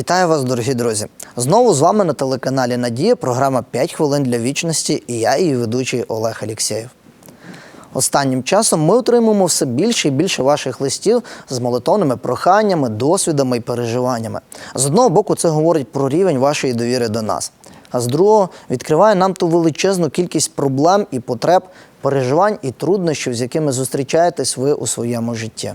Вітаю вас, дорогі друзі! Знову з вами на телеканалі Надія, програма «5 хвилин для вічності і я, її ведучий Олег Алєксєєв. Останнім часом ми отримуємо все більше і більше ваших листів з молитовними проханнями, досвідами і переживаннями. З одного боку, це говорить про рівень вашої довіри до нас, а з другого відкриває нам ту величезну кількість проблем і потреб, переживань і труднощів, з якими зустрічаєтесь ви у своєму житті.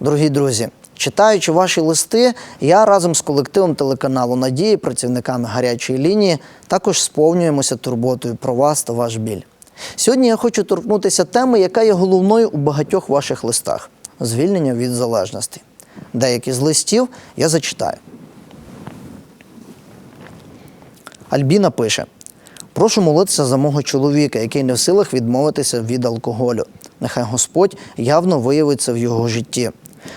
Дорогі друзі, читаючи ваші листи, я разом з колективом телеканалу Надії, працівниками гарячої лінії, також сповнюємося турботою про вас та ваш біль. Сьогодні я хочу торкнутися теми, яка є головною у багатьох ваших листах звільнення від залежності. Деякі з листів я зачитаю. Альбіна пише: Прошу молитися за мого чоловіка, який не в силах відмовитися від алкоголю. Нехай Господь явно виявиться в його житті.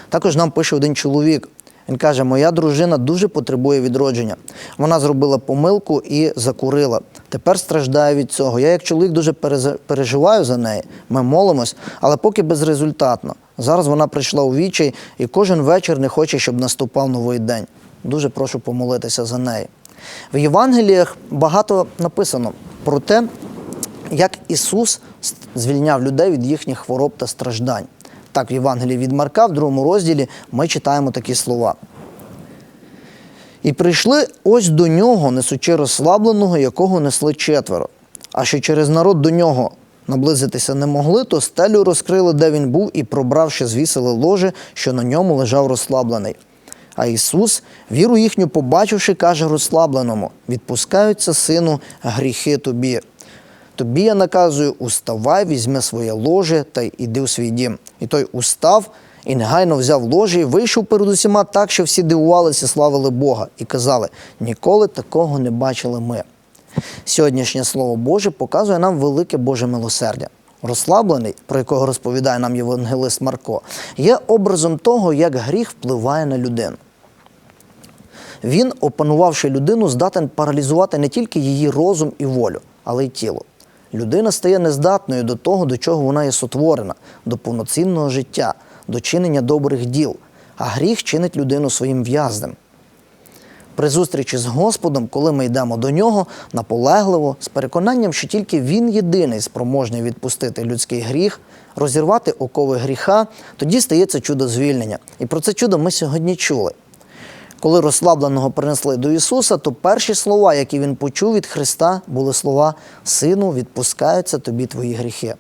Також нам пише один чоловік. Він каже: Моя дружина дуже потребує відродження. Вона зробила помилку і закурила. Тепер страждає від цього. Я, як чоловік, дуже переживаю за неї. Ми молимось, але поки безрезультатно. Зараз вона прийшла у вічай і кожен вечір не хоче, щоб наступав новий день. Дуже прошу помолитися за неї. В Євангеліях багато написано про те, як Ісус звільняв людей від їхніх хвороб та страждань. Так, в Євангелії від Марка, в другому розділі, ми читаємо такі слова. І прийшли ось до нього, несучи розслабленого, якого несли четверо. А що через народ до нього наблизитися не могли, то стелю розкрили, де він був, і, пробравши, звісили ложе, що на ньому лежав розслаблений. А Ісус, віру їхню побачивши, каже розслабленому: відпускаються, сину, гріхи тобі. Тобі я наказую, уставай, візьми своє ложе та й іди у свій дім. І той устав і негайно взяв ложе і вийшов перед усіма так, що всі дивувалися, славили Бога, і казали: ніколи такого не бачили ми. Сьогоднішнє Слово Боже показує нам велике Боже милосердя. Розслаблений, про якого розповідає нам євангелист Марко, є образом того, як гріх впливає на людину. Він, опанувавши людину, здатен паралізувати не тільки її розум і волю, але й тіло. Людина стає нездатною до того, до чого вона є сотворена, до повноцінного життя, до чинення добрих діл, а гріх чинить людину своїм в'язнем. При зустрічі з Господом, коли ми йдемо до нього наполегливо, з переконанням, що тільки Він єдиний спроможний відпустити людський гріх, розірвати окови гріха, тоді стається чудо звільнення. І про це чудо ми сьогодні чули. Коли розслабленого принесли до Ісуса, то перші слова, які він почув від Христа, були слова Сину, відпускаються тобі твої гріхи.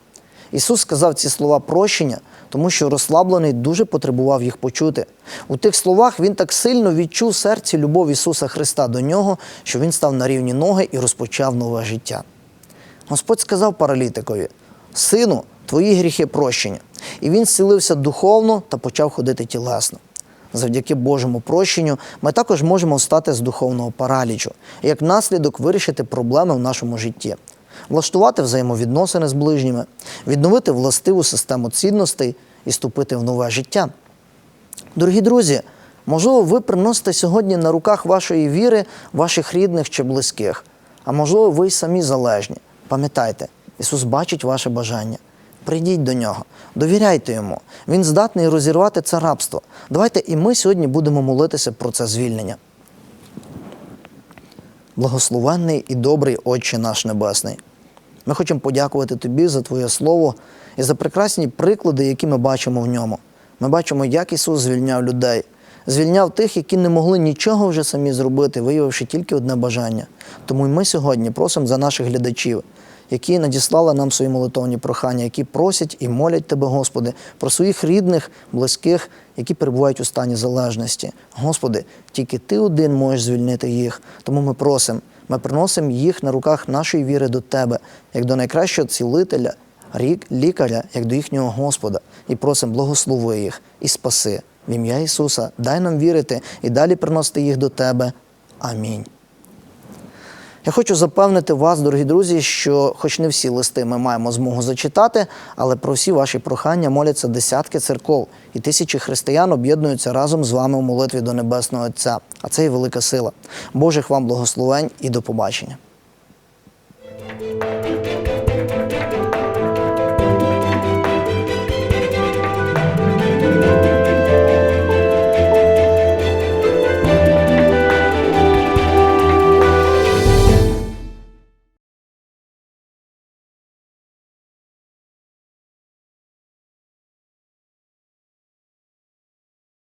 Ісус сказав ці слова прощення, тому що розслаблений дуже потребував їх почути. У тих словах він так сильно відчув серці любов Ісуса Христа до нього, що він став на рівні ноги і розпочав нове життя. Господь сказав паралітикові: Сину, твої гріхи прощення. І він зцілився духовно та почав ходити тілесно. Завдяки Божому прощенню ми також можемо встати з духовного паралічу і як наслідок вирішити проблеми в нашому житті, влаштувати взаємовідносини з ближніми, відновити властиву систему цінностей і ступити в нове життя. Дорогі друзі, можливо, ви приносите сьогодні на руках вашої віри ваших рідних чи близьких, а можливо, ви й самі залежні. Пам'ятайте, Ісус бачить ваше бажання. Прийдіть до нього, довіряйте йому. Він здатний розірвати це рабство. Давайте і ми сьогодні будемо молитися про це звільнення. Благословенний і добрий Отче наш Небесний. Ми хочемо подякувати Тобі за Твоє Слово і за прекрасні приклади, які ми бачимо в ньому. Ми бачимо, як Ісус звільняв людей, звільняв тих, які не могли нічого вже самі зробити, виявивши тільки одне бажання. Тому й ми сьогодні просимо за наших глядачів, які надіслали нам свої молитовні прохання, які просять і молять Тебе, Господи, про своїх рідних, близьких, які перебувають у стані залежності. Господи, тільки Ти один можеш звільнити їх. Тому ми просимо, ми приносимо їх на руках нашої віри до Тебе, як до найкращого цілителя, рік, лікаря, як до їхнього Господа, і просимо благослови їх і спаси. В ім'я Ісуса, дай нам вірити і далі приносити їх до Тебе. Амінь. Я хочу запевнити вас, дорогі друзі, що, хоч не всі листи ми маємо змогу зачитати, але про всі ваші прохання моляться десятки церков, і тисячі християн об'єднуються разом з вами у молитві до Небесного Отця. А це і велика сила. Божих вам благословень і до побачення.